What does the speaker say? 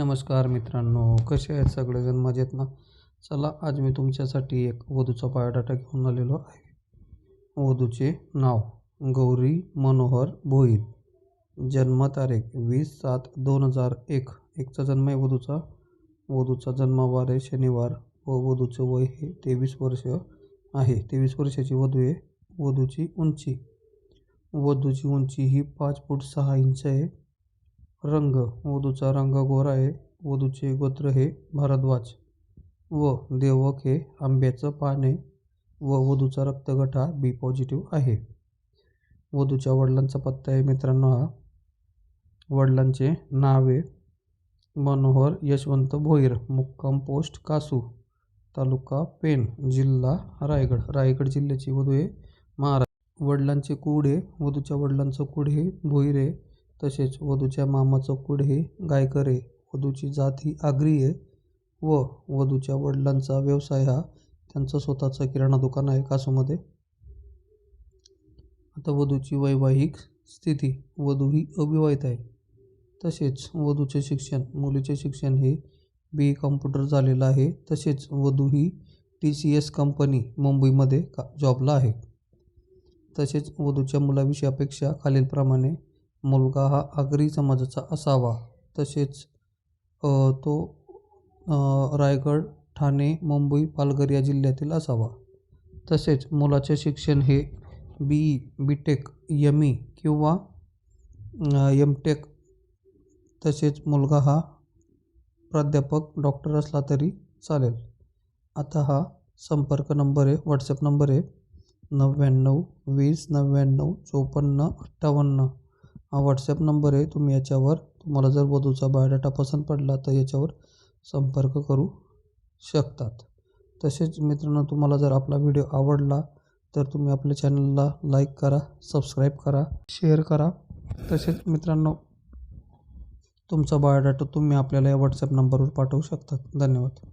नमस्कार मित्रांनो कसे आहेत सगळेजण? मजेत ना? चला आज मी तुमच्यासाठी एक वधूचा बायोडाटा घेऊन आलेलो आहे. वधूचे नाव गौरी मनोहर भोईर. जन्मतारीख वीस सात दोन हजार एक. एकचा जन्म आहे वधूचा. वधूचा जन्मवार आहे शनिवार व वधूचं वय हे तेवीस वर्ष आहे. तेवीस वर्षाची वधू आहे. वधूची उंची. वधूची उंची ही पाच फूट सहा इंच आहे. रंग वधूचा रंग गोरा आहे वधूचे गोत्र हे भारद्वाज. व देवक हे आंब्याचं पान आहे व वधूचा रक्तगट हा बी पॉझिटिव्ह आहे. वधूच्या वडिलांचा पत्ता आहे मित्रांनो हा. वडिलांचे नाव आहे मनोहर यशवंत भोईर मुक्काम पोस्ट कासू तालुका पेन जिल्हा रायगड. रायगड जिल्ह्याची वधू आहे महाराज. वडिलांचे कुड आहे वधूच्या वडिलांचं कुड हे भोईर आहे. तसेच वधूच्या मामाचं कूड हे गायकर आहे. वधूची जात ही आगरी आहे व वधूच्या वडिलांचा व्यवसाय हा त्यांचं स्वतःचं किराणा दुकान आहे कासूमध्ये. आता वधूची वैवाहिक स्थिती वधू ही अविवाहित आहे. तसेच वधूचे शिक्षण मुलीचे शिक्षण हे बी कॉम्प्युटर झालेलं आहे. तसेच वधू ही टी सी एस कंपनी मुंबईमध्ये का जॉबला आहे. तसेच वधूच्या मुलाविषयी अपेक्षा खालीलप्रमाणे मुलगा हा आगरी समाजाचा असावा. तसेच तो रायगड ठाणे मुंबई पालघर या जिल्ह्यातील असावा. तसेच मुलाचे शिक्षण हे B E B tech M E किंवा यम टेक तसेच मुलगा हा प्राध्यापक डॉक्टर असला तरी चालेल. आता हा संपर्क नंबर आहे व्हॉट्सअप नंबर आहे नव्याण्णव वीस नव्याण्णव चोपन्न अठ्ठावन्न. हा व्हॉट्सॲप नंबर आहे. तुम्ही याच्यावर तुम्हाला जर वधूचा बायोडाटा पसंत पडला तर याच्यावर संपर्क करू शकतात. तसेच मित्रांनो तुम्हाला जर आपला व्हिडिओ आवडला तर तुम्ही आपल्या चॅनलला लाईक करा सबस्क्राईब करा शेअर करा. तसेच मित्रांनो तुमचा बायोडाटा तुम्ही आपल्याला या व्हॉट्सॲप नंबरवर पाठवू शकतात. धन्यवाद.